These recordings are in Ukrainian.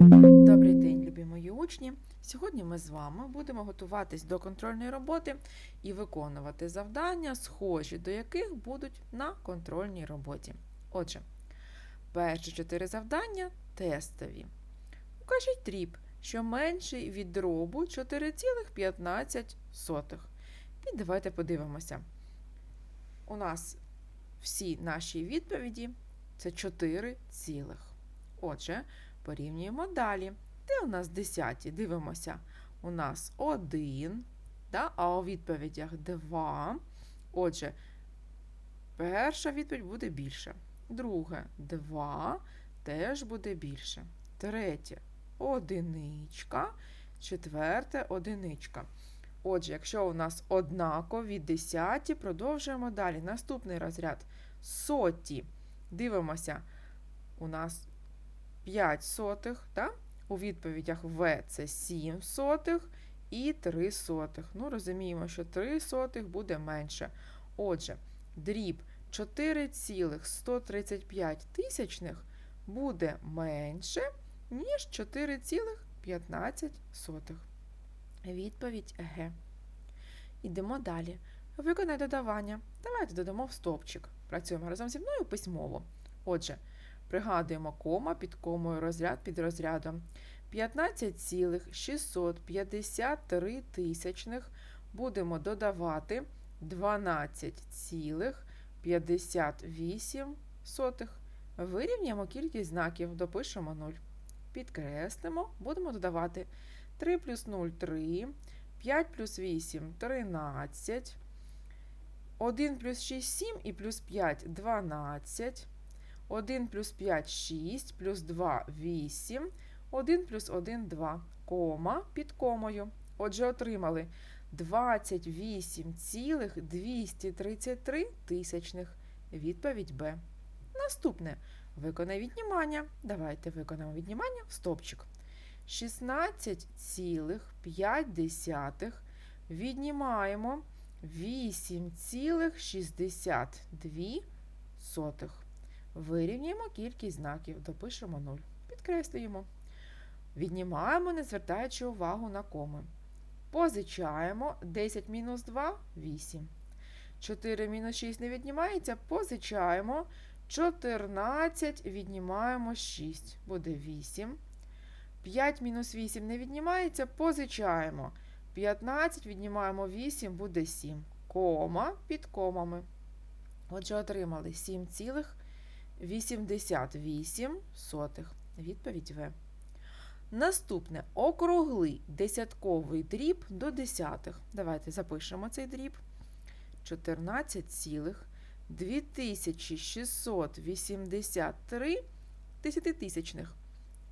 Добрий день, любі мої учні! Сьогодні ми з вами будемо готуватись до контрольної роботи і виконувати завдання, схожі до яких будуть на контрольній роботі. Отже, перші чотири завдання тестові. Укажіть дріб, що менший від дробу 4,15. І давайте подивимося. У нас всі наші відповіді це 4 цілих. Отже, Порівнюємо далі. Де у нас десяті? Дивимося. У нас 1, да? а у відповідях 2. Отже, перша відповідь буде більше. Друге 2 теж буде більше. Третє одиничка. Четверте одиничка. Отже, якщо у нас однакові десяті, продовжуємо далі. Наступний розряд соті. Дивимося. У нас 5 сотих, да? у відповідях В це 7 сотих і 3 сотих. Ну, розуміємо, що 3 сотих буде менше. Отже, дріб 4,135 тисячних буде менше, ніж 4,15 сотих. Відповідь Г. Ідемо далі. Виконай додавання. Давайте додамо в стовпчик. Працюємо разом зі мною письмово. Отже, Пригадуємо кома під комою розряд під розрядом. 15,653 тисячних будемо додавати 12,58. Вирівняємо кількість знаків, допишемо 0. Підкреслимо, будемо додавати 3 плюс 0 3, 5 плюс 8 13, 1 плюс 6 7 і плюс 5 12. 1 плюс 5 6, плюс 2 8, 1 плюс 1 2, кома під комою. Отже, отримали 28,233 тисячних. Відповідь Б. Наступне. Виконай віднімання. Давайте виконаємо віднімання в стопчик. 16,5 віднімаємо 8,62 сотих. Вирівнюємо кількість знаків, допишемо 0. Підкреслюємо. Віднімаємо, не звертаючи увагу на коми. Позичаємо 10 мінус 2 8. 4 мінус 6 не віднімається, позичаємо. 14 віднімаємо 6, буде 8. 5 мінус 8 не віднімається, позичаємо. 15 віднімаємо 8, буде 7. Кома під комами. Отже, отримали 7 цілих 88 сотих. Відповідь В. Наступне округлий десятковий дріб до десятих. Давайте запишемо цей дріб. 14,2683 десятитисячних.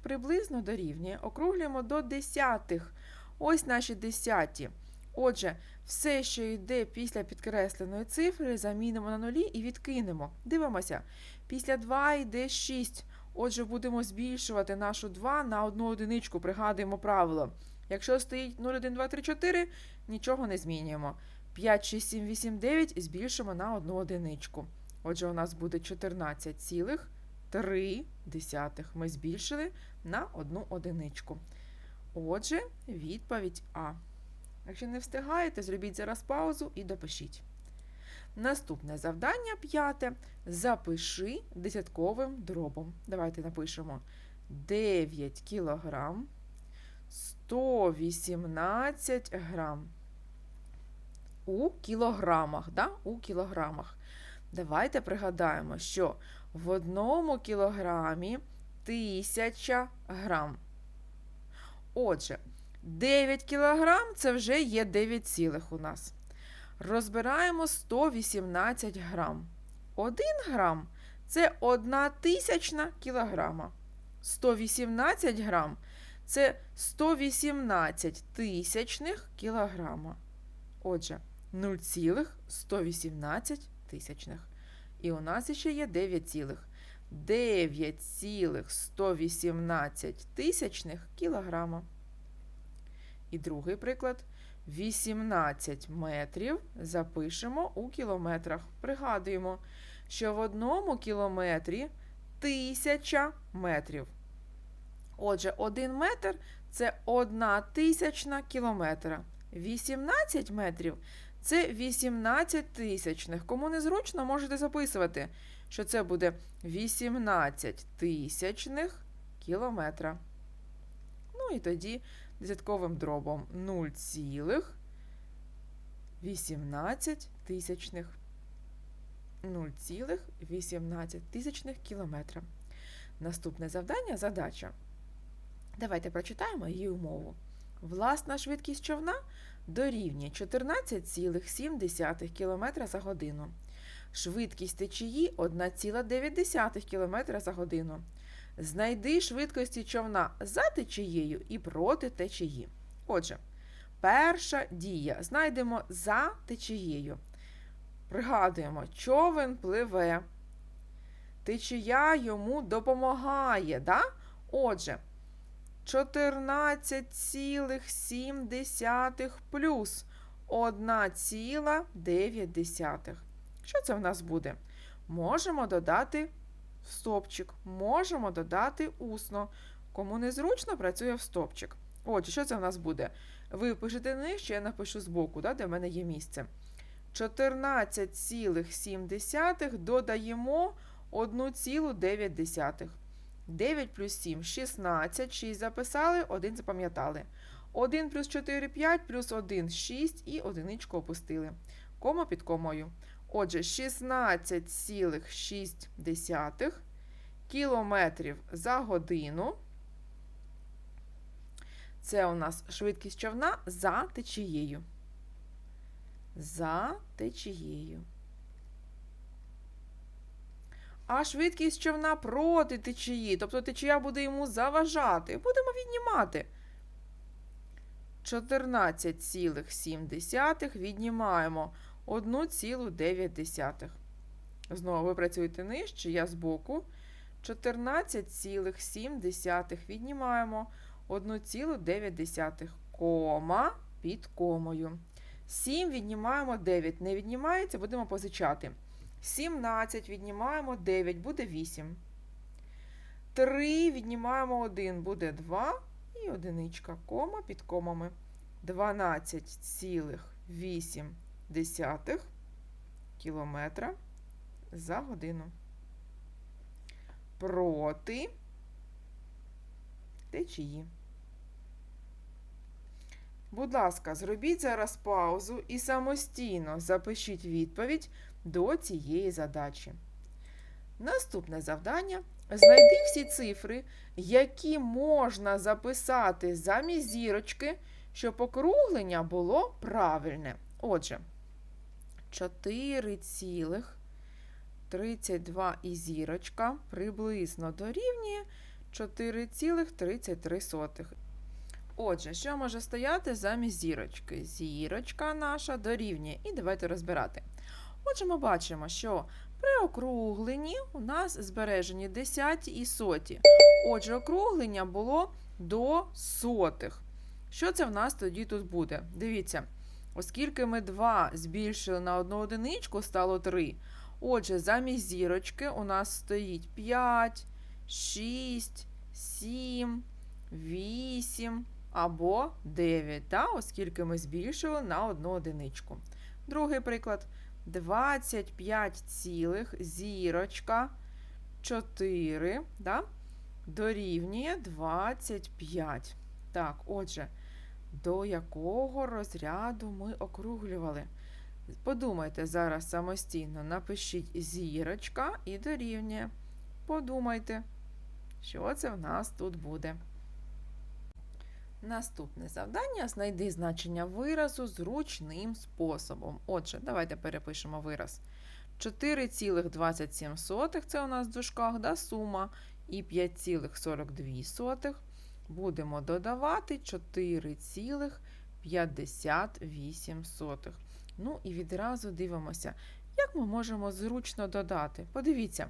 Приблизно дорівнює. Округлюємо до десятих. Ось наші десяті. Отже, все, що йде після підкресленої цифри, замінимо на нулі і відкинемо. Дивимося. Після 2 йде 6. Отже, будемо збільшувати нашу 2 на одну одиничку. Пригадуємо правило. Якщо стоїть 0, 1, 2, 3, 4, нічого не змінюємо. 5, 6, 7, 8, 9 збільшимо на одну одиничку. Отже, у нас буде 14,3 ми збільшили на одну одиничку. Отже, відповідь А. Якщо не встигаєте, зробіть зараз паузу і допишіть. Наступне завдання п'яте. Запиши десятковим дробом. Давайте напишемо 9 кілограм 118 грам. У кілограмах. Да? У кілограмах. Давайте пригадаємо, що в одному кілограмі 1000 грам. Отже, 9 кілограм це вже є 9 цілих у нас. Розбираємо 118 грам. 1 грам це 1 тисячна кілограма. 118 грам це 118 тисячних кілограма. Отже, 0,118 тисячних. І у нас ще є 9 цілих. 9,118 тисячних кілограма. І другий приклад. 18 метрів запишемо у кілометрах. Пригадуємо, що в одному кілометрі 1000 метрів. Отже, 1 метр це 1 тисячна кілометра. 18 метрів це 18 тисячних. Кому незручно, можете записувати, що це буде 18 тисячних кілометра. Ну і тоді десятковим дробом 0,18 тисячних. 0,18 тисячних кілометра. Наступне завдання задача. Давайте прочитаємо її умову. Власна швидкість човна дорівнює 14,7 км за годину. Швидкість течії 1,9 км за годину. Знайди швидкості човна за течією і проти течії. Отже, перша дія. Знайдемо за течією. Пригадуємо, човен пливе. Течія йому допомагає. Да? Отже, 14,7 плюс 1,9. Що це в нас буде? Можемо додати стопчик, можемо додати усно. Кому незручно, працює в стопчик. Отже, що це в нас буде? Ви пишете нижче, я напишу збоку, да, де в мене є місце. 14,7 додаємо 1,9. 9 плюс 7 16, 6 записали, 1 запам'ятали. 1 плюс 4 5, плюс 1 6 і одиничку опустили. Кома під комою. Отже, 16,6 кілометрів за годину. Це у нас швидкість човна за течією. За течією. А швидкість човна проти течії, тобто течія буде йому заважати. Будемо віднімати. 14,7 віднімаємо 1,9. Знову ви працюєте нижче, я збоку. 14,7 віднімаємо 1,9 кома під комою. 7 віднімаємо 9. Не віднімається, будемо позичати. 17 віднімаємо 9, буде 8. 3 віднімаємо 1, буде 2. І одиничка, кома під комами. 12,8 кілометра за годину. Проти течії. Будь ласка, зробіть зараз паузу і самостійно запишіть відповідь до цієї задачі. Наступне завдання. Знайди всі цифри, які можна записати замість зірочки, щоб округлення було правильне. Отже, 4,32 і зірочка приблизно дорівнює 4,33. Отже, що може стояти замість зірочки? Зірочка наша дорівнює. І давайте розбирати. Отже, ми бачимо, що при округленні у нас збережені десяті і соті. Отже, округлення було до сотих. Що це в нас тоді тут буде? Дивіться, оскільки ми 2 збільшили на одну одиничку, стало 3. Отже, замість зірочки у нас стоїть 5, 6, 7, 8 або 9, та, оскільки ми збільшили на одну одиничку. Другий приклад. 25 цілих, зірочка 4, да? дорівнює 25. Так, отже, до якого розряду ми округлювали? Подумайте зараз самостійно, напишіть зірочка і дорівнює. Подумайте, що це в нас тут буде. Наступне завдання знайди значення виразу зручним способом. Отже, давайте перепишемо вираз. 4,27 це у нас в дужках да, сума. І 5,42 будемо додавати 4,58. Ну і відразу дивимося, як ми можемо зручно додати. Подивіться,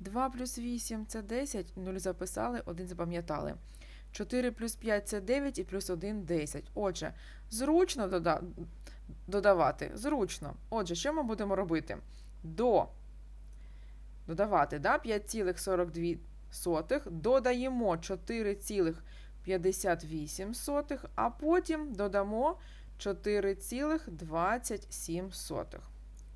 2 плюс 8 це 10, 0 записали, 1 запам'ятали. 4 плюс 5 це 9 і плюс 1 10. Отже, зручно дода... додавати. Зручно. Отже, що ми будемо робити? До додавати да, 5,42 додаємо 4,58, а потім додамо 4,27.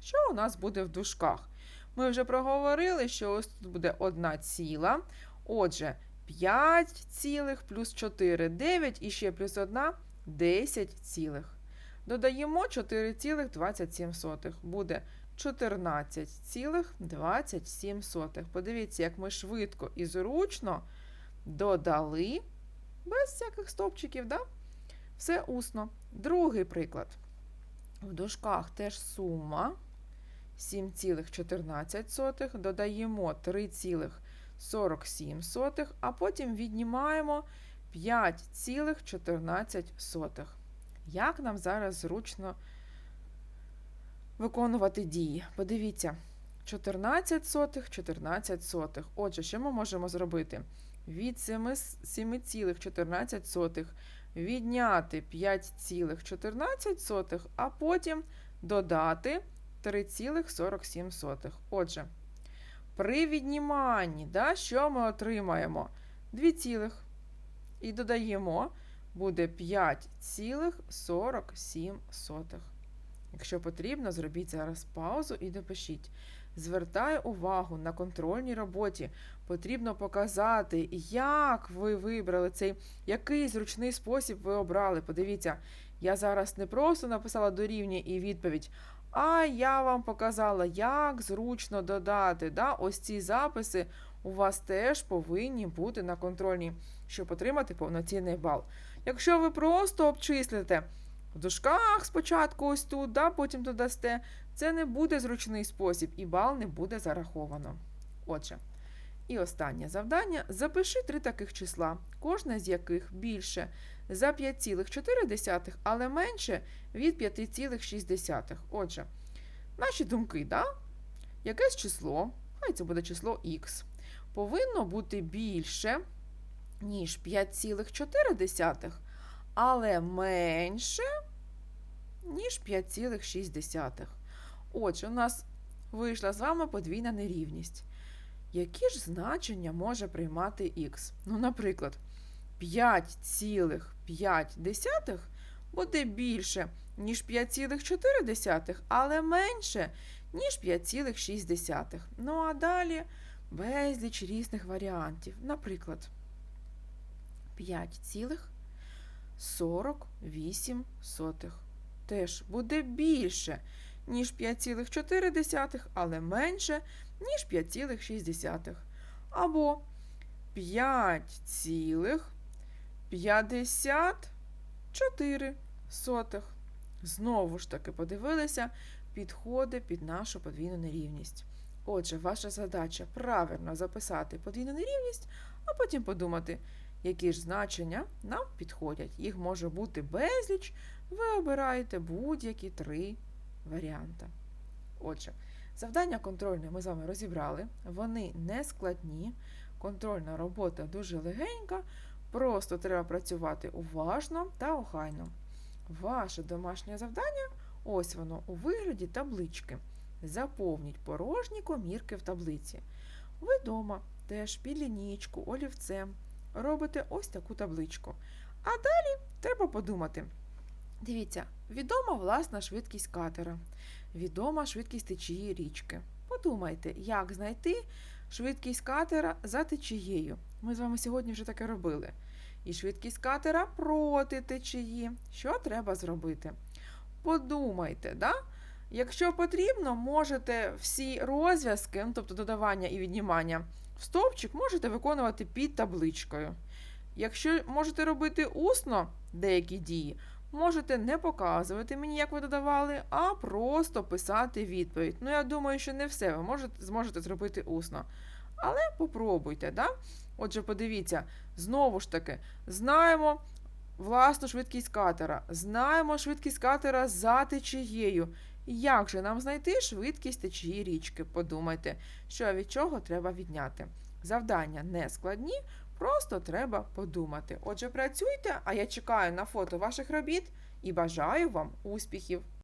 Що у нас буде в дужках? Ми вже проговорили, що ось тут буде 1 ціла. Отже, 5 цілих плюс 4 9 і ще плюс 1 10 цілих. Додаємо 4,27. Буде 14,27. Подивіться, як ми швидко і зручно додали без всяких стопчиків, да? Все усно. Другий приклад. В дужках теж сума 7,14, додаємо 3,47, а потім віднімаємо 5,14. Як нам зараз зручно виконувати дії? Подивіться, 14 сотих, 14 сотих. Отже, що ми можемо зробити? Від 7,14 відняти 5,14, а потім додати 3,47. Отже, при відніманні, да, що ми отримаємо? 2 цілих. І додаємо, буде 5,47. Якщо потрібно, зробіть зараз паузу і допишіть. Звертаю увагу на контрольній роботі. Потрібно показати, як ви вибрали цей, який зручний спосіб ви обрали. Подивіться, я зараз не просто написала дорівнює і відповідь, а я вам показала, як зручно додати. Да? Ось ці записи у вас теж повинні бути на контрольній, щоб отримати повноцінний бал. Якщо ви просто обчислите в дужках спочатку ось тут, да, потім додасте, це не буде зручний спосіб і бал не буде зараховано. Отже, і останнє завдання: запиши три таких числа, кожне з яких більше за 5,4, але менше від 5,6. Отже, наші думки, да? якесь число, хай це буде число х, повинно бути більше, ніж 5,4, але менше, ніж 5,6. Отже, у нас вийшла з вами подвійна нерівність. Які ж значення може приймати х? Ну, наприклад, 5,5 буде більше, ніж 5,4, але менше, ніж 5,6. Ну, а далі безліч різних варіантів. Наприклад, 5,48 теж буде більше, ніж 5,4, але менше, ніж 5,6. Або 5,54. Знову ж таки подивилися підходи під нашу подвійну нерівність. Отже, ваша задача правильно записати подвійну нерівність, а потім подумати, які ж значення нам підходять. Їх може бути безліч, ви обираєте будь-які три варіанти. Отже, завдання контрольне ми з вами розібрали. Вони не складні. Контрольна робота дуже легенька, просто треба працювати уважно та охайно. Ваше домашнє завдання ось воно у вигляді таблички. Заповніть порожні комірки в таблиці. Ви вдома теж під лінійку, олівцем робите ось таку табличку. А далі треба подумати. Дивіться, відома власна швидкість катера, відома швидкість течії річки. Подумайте, як знайти швидкість катера за течією. Ми з вами сьогодні вже таке робили. І швидкість катера проти течії. Що треба зробити? Подумайте, да? якщо потрібно, можете всі розв'язки, ну, тобто додавання і віднімання стовпчик, можете виконувати під табличкою. Якщо можете робити усно деякі дії, можете не показувати мені, як ви додавали, а просто писати відповідь. Ну, я думаю, що не все ви можете, зможете зробити усно. Але попробуйте, да? Отже, подивіться, знову ж таки, знаємо власну швидкість катера, знаємо швидкість катера за течією. Як же нам знайти швидкість течії річки? Подумайте, що від чого треба відняти. Завдання не складні, просто треба подумати. Отже, працюйте, а я чекаю на фото ваших робіт і бажаю вам успіхів!